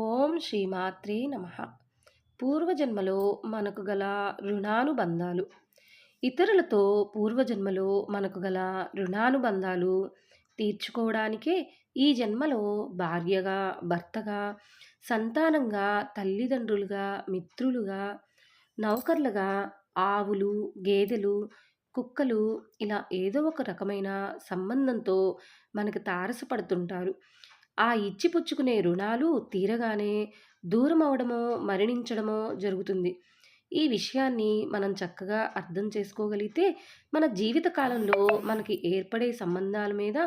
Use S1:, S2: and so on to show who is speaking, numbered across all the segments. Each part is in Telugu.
S1: ఓం శ్రీమాత్రే నమ. పూర్వజన్మలో మనకు గల రుణానుబంధాలు. ఇతరులతో పూర్వజన్మలో మనకు గల రుణానుబంధాలు తీర్చుకోవడానికే ఈ జన్మలో భార్యగా భర్తగా సంతానంగా తల్లిదండ్రులుగా మిత్రులుగా నౌకర్లుగా ఆవులు గేదెలు కుక్కలు ఇలా ఏదో ఒక రకమైన సంబంధంతో మనకు తారసపడుతుంటారు. ఆ ఇచ్చిపుచ్చుకునే రుణాలు తీరగానే దూరం అవడమో మరణించడమో జరుగుతుంది. ఈ విషయాన్ని మనం చక్కగా అర్థం చేసుకోగలిగితే మన జీవిత కాలంలో మనకి ఏర్పడే సంబంధాల మీద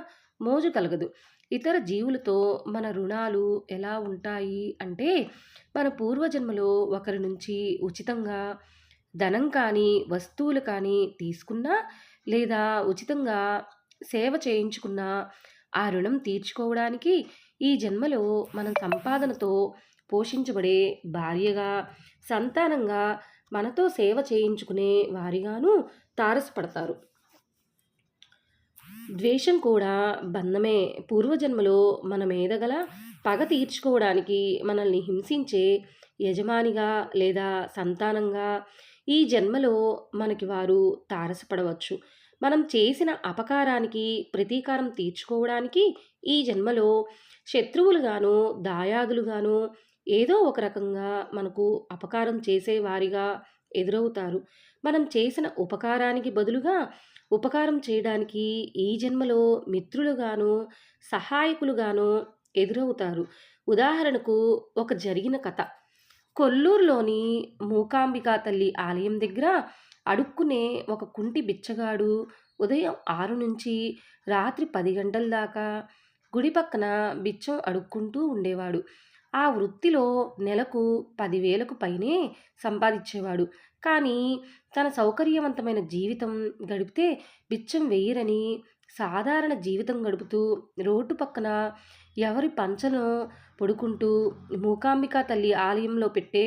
S1: మోజు కలగదు. ఇతర జీవులతో మన రుణాలు ఎలా ఉంటాయి అంటే మన పూర్వజన్మలో ఒకరి నుంచి ఉచితంగా ధనం కానీ వస్తువులు కానీ తీసుకున్నా లేదా ఉచితంగా సేవ చేయించుకున్నా ఆ రుణం తీర్చుకోవడానికి ఈ జన్మలో మనం సంపాదనతో పోషించబడే భార్యగా సంతానంగా మనతో సేవ చేయించుకునే వారిగాను తారసపడతారు. ద్వేషం కూడా బంధమే. పూర్వజన్మలో మన మీద గల పగ తీర్చుకోవడానికి మనల్ని హింసించే యజమానిగా లేదా సంతానంగా ఈ జన్మలో మనకి వారు తారసపడవచ్చు. మనం చేసిన అపకారానికి ప్రతీకారం తీర్చుకోవడానికి ఈ జన్మలో శత్రువులుగాను దాయాదులుగాను ఏదో ఒక రకంగా మనకు అపకారం చేసేవారిగా ఎదురవుతారు. మనం చేసిన ఉపకారానికి బదులుగా ఉపకారం చేయడానికి ఈ జన్మలో మిత్రులుగాను సహాయకులుగాను ఎదురవుతారు. ఉదాహరణకు ఒక జరిగిన కథ. కొల్లూరులోని మూకాంబికా తల్లి ఆలయం దగ్గర అడుక్కునే ఒక కుంటి బిచ్చగాడు ఉదయం ఆరు నుంచి రాత్రి పది గంటల దాకా గుడి పక్కన బిచ్చం అడుక్కుంటూ ఉండేవాడు. ఆ వృత్తిలో నెలకు పదివేలకు పైనే సంపాదించేవాడు. కానీ తన సౌకర్యవంతమైన జీవితం గడిపితే బిచ్చం వేయరని సాధారణ జీవితం గడుపుతూ రోడ్డు పక్కన ఎవరి పంచను పడుకుంటూ మూకాంబికా తల్లి ఆలయంలో పెట్టే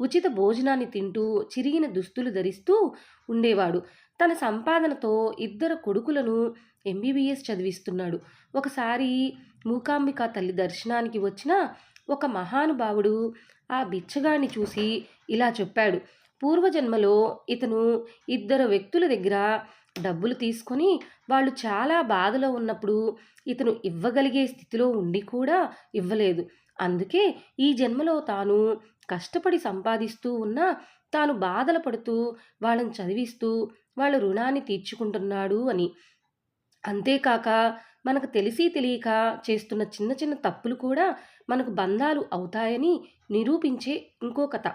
S1: ఉచిత భోజనాన్ని తింటూ చిరిగిన దుస్తులు ధరిస్తూ ఉండేవాడు. తన సంపాదనతో ఇద్దరు కొడుకులను ఎంబీబీఎస్ చదివిస్తున్నాడు. ఒకసారి మూకాంబిక తల్లి దర్శనానికి వచ్చిన ఒక మహానుభావుడు ఆ బిచ్చగాన్ని చూసి ఇలా చెప్పాడు. పూర్వజన్మలో ఇతను ఇద్దరు వ్యక్తుల దగ్గర డబ్బులు తీసుకొని వాళ్ళు చాలా బాధలో ఉన్నప్పుడు ఇతను ఇవ్వగలిగే స్థితిలో ఉండి కూడా ఇవ్వలేదు. అందుకే ఈ జన్మలో తాను కష్టపడి సంపాదిస్తూ ఉన్నా తాను బాధలు పడుతూ వాళ్ళని చదివిస్తూ వాళ్ళ రుణాన్ని తీర్చుకుంటున్నాడు అని. అంతేకాక మనకు తెలిసి తెలియక చేస్తున్న చిన్న చిన్న తప్పులు కూడా మనకు బంధాలు అవుతాయని నిరూపించే ఇంకో కథ.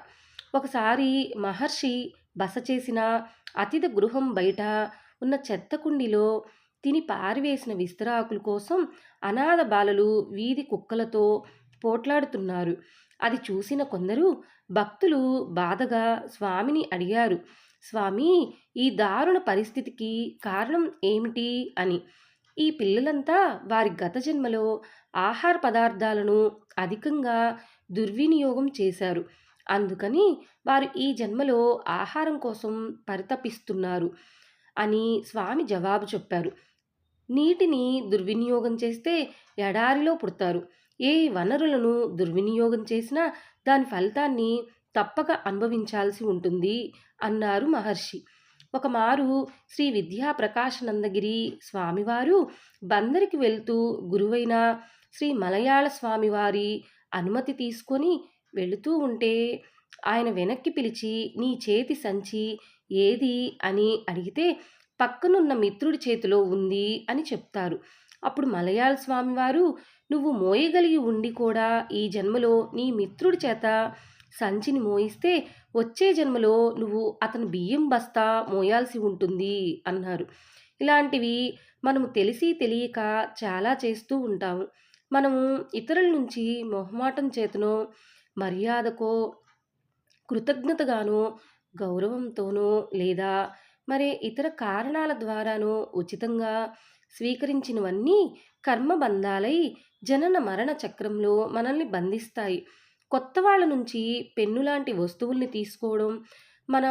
S1: ఒకసారి మహర్షి బస చేసిన అతిథి గృహం బయట ఉన్న చెత్త కుండిలో తిని పారివేసిన విస్తరాకుల కోసం అనాథ బాలలు వీధి కుక్కలతో పోట్లాడుతున్నారు. అది చూసిన కొందరు భక్తులు బాధగా స్వామిని అడిగారు స్వామి ఈ దారుణ పరిస్థితికి కారణం ఏమిటి? అని. ఈ పిల్లలంతా వారి గత జన్మలో ఆహార పదార్థాలను అధికంగా దుర్వినియోగం చేశారు. అందుకని వారు ఈ జన్మలో ఆహారం కోసం పరితపిస్తున్నారు అని స్వామి జవాబు చెప్పారు. నీటిని దుర్వినియోగం చేస్తే ఎడారిలో పుడతారు. ఏ వనరులను దుర్వినియోగం చేసినా దాని ఫలితాన్ని తప్పక అనుభవించాల్సి ఉంటుంది అన్నారు మహర్షి. ఒకమారు శ్రీ విద్యా ప్రకాశనందగిరి స్వామివారు బందరికి వెళ్తూ గురువైన శ్రీ మలయాళ స్వామివారి అనుమతి తీసుకొని వెళుతూ ఉంటే ఆయన వెనక్కి పిలిచి నీ చేతి సంచి ఏది? అని అడిగితే పక్కనున్న మిత్రుడి చేతిలో ఉంది అని చెప్తారు. అప్పుడు మలయాళ స్వామివారు నువ్వు మోయగలిగి ఉండి కూడా ఈ జన్మలో నీ మిత్రుడి చేత సంచిని మోయిస్తే వచ్చే జన్మలో నువ్వు అతని బియ్యం బస్తా మోయాల్సి ఉంటుంది అన్నారు. ఇలాంటివి మనము తెలిసి తెలియక చాలా చేస్తూ ఉంటాము. మనము ఇతరుల నుంచి మొహమాటం చేతనో మర్యాదకో కృతజ్ఞతగానో గౌరవంతోనో లేదా మరి ఇతర కారణాల ద్వారాను ఉచితంగా స్వీకరించినవన్నీ కర్మబంధాలై జనన మరణ చక్రంలో మనల్ని బంధిస్తాయి. కొత్త వాళ్ళ నుంచి పెన్ను లాంటి వస్తువుల్ని తీసుకోవడం మన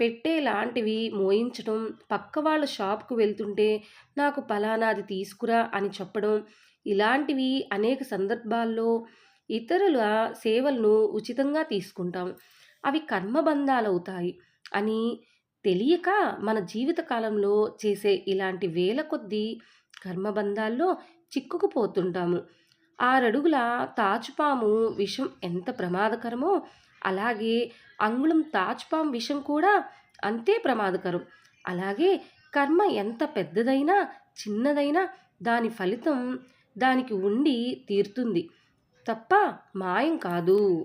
S1: పెట్టే లాంటివి మోయించడం పక్క వాళ్ళ షాప్కు వెళ్తుంటే నాకు పలానాది తీసుకురా అని చెప్పడం ఇలాంటివి అనేక సందర్భాల్లో ఇతరుల సేవలను ఉచితంగా తీసుకుంటాం. అవి కర్మబంధాలవుతాయి అని తెలియక మన జీవితకాలంలో చేసే ఇలాంటి వేల కొద్దీ కర్మబంధాల్లో చిక్కుకుపోతుంటాము. ఆరడుగుల తాచుపాము విషం ఎంత ప్రమాదకరమో అలాగే అంగుళం తాచుపాము విషం కూడా అంతే ప్రమాదకరం. అలాగే కర్మ ఎంత పెద్దదైనా చిన్నదైనా దాని ఫలితం దానికి ఉండి తీరుతుంది. తప్ప మాయం కాదు.